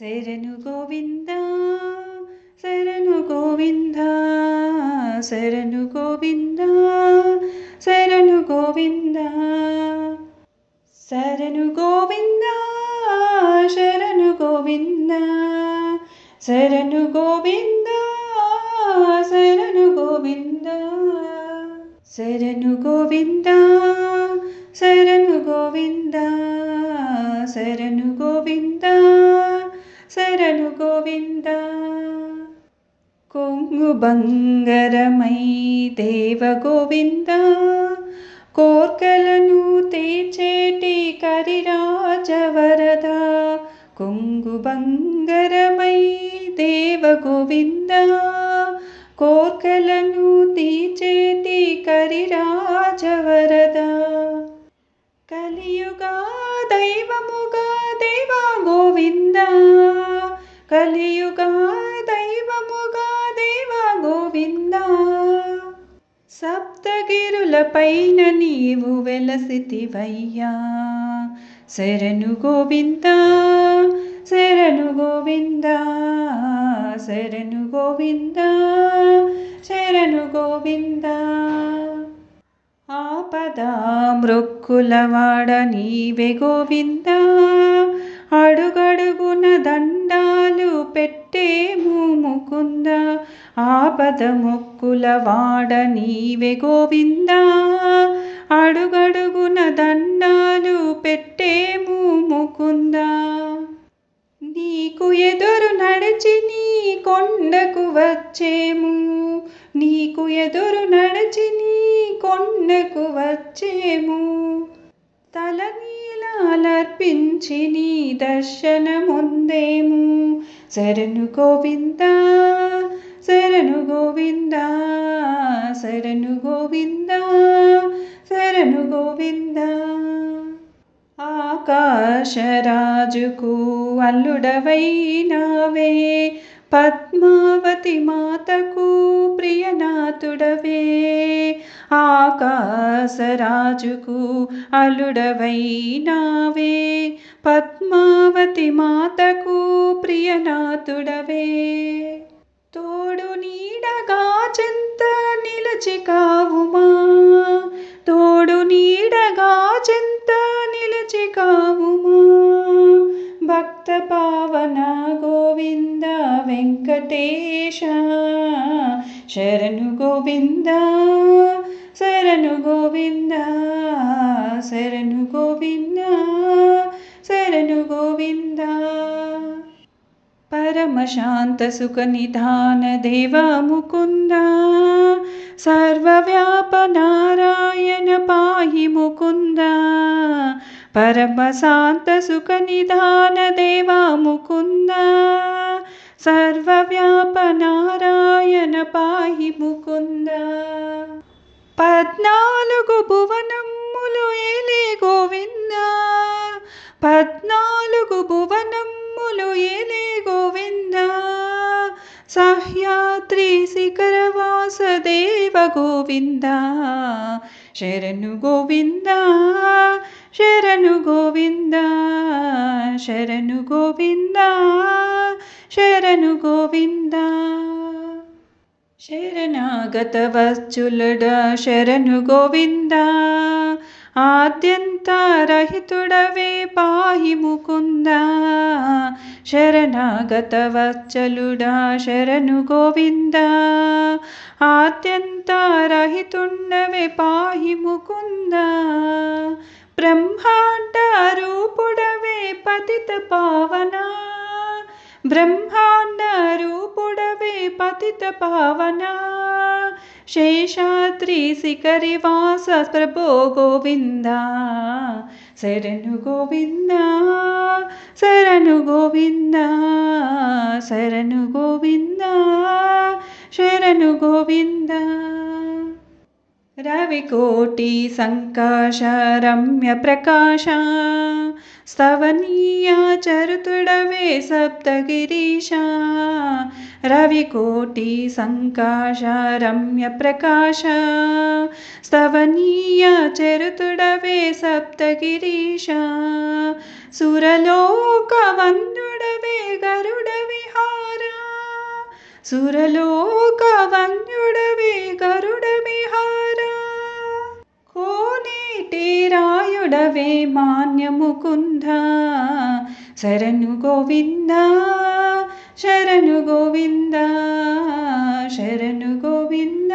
శరణు గోవింద శరణు గోవింద శరణు గోవింద శరణు గోవింద. శరణు గోవింద శరణు గోవింద శరణు గోవింద శరణు గోవింద. శరణు గోవింద శరణు గోవిందా. गोविन्द कुङ्गुभङ्गरमयी देवगोविन्द गोर्कलनुते चेटी करिराज वरदा कुङ्गुभङ्गरमयी देवगोविन्द गोर्कलनुति चेटी करिरा కలియుగా దైవముగా దేవా గోవింద. సప్తగిరులపైన నీవు వెలసితివయ్యా. శరణు గోవింద శరణు గోవింద శరణు గోవింద శరణు గోవింద. ఆపద మృక్కులవాడ నీవే గోవింద. అడుగడుగున దండ పెట్టేము ముకుంద. ఆపద మొక్కులవాడ నీవే గోవింద. అడుగడుగున దండాలు పెట్టేము ముకుంద. నీకు ఎదురు నడిచి నీ కొండకు వచ్చేము. నీకు ఎదురు నడిచి నీ కొండకు వచ్చేము. తల నీలాలర్పించి నీ దర్శనముందేము. శరణు గోవింద శరణు గోవింద శరణు గోవింద శరణు గోవింద. ఆకాశరాజుకు అల్లుడవైనావే పద్మావతి మాతకు ప్రియనాథుడవే. ఆకాశరాజుకు అల్లుడవైనావే. పద్మావతి మాతకు ప్రియనాథుడవే. తోడు నీడగా చెంత నిలచి కావుమా. తోడు నీడగా చెంత నిలచి కావుమా. భక్త పావన గోవింద शरणगोविन्द शरणु गोविन्द शरणु गोविन्द शरणु गोविन्द शरणु परम शान्तसुखनिधानवा मुकुन्द सर्वव्यापनारायण पाहि मुकुन्द। परम शान्तसुखनिधानवा मुकुन्द। సర్వవ్యాపనారాయణ ముకుంద ముకుంద పాహి ముకుంద పద్నాలుగు భువనమ్ములు ఏలే గోవింద. పద్నాలుగు భువనమ్ములు ఏలే గోవింద. సహ్యాద్రి శిఖర వాసదేవ గోవింద. శరణు గోవింద శరణు గోవింద శరణు గోవిందా. శరణు గోవింద. శరణాగత వచ్చులుడ శరణు గోవింద. ఆద్యంత రహితుడవే పాహి ముకుంద. శరణాగత వచ్చలుడా శరణు గోవింద. ఆద్యంత రహితుండవే పాహి ముకుంద. బ్రహ్మాండ రూపుడవే పతిత పావనా. ब्रह्माण्डरूपुडवे पतितपावना शेषा त्रिशिखरिवासप्रभो गोविन्द। शरणु गोविन्द शरणु गोविन्द शरणु गोविन्द शरणगोविन्द शरणुगोविन्द रविोटि सङ्काशरम्य स्तवनीया चरुतुडवे सप्तगिरीशा रवि कोटि स्तवनीया चरुतुडवे सप्तगिरीशा सुरलोकवनुवे गरुडविहारा सुरलोकवन्युडवे गरुडविहार युडवे मान्यमुकुन्द। शरणुगोविन्द शरणगोविन्द शरणगोविन्द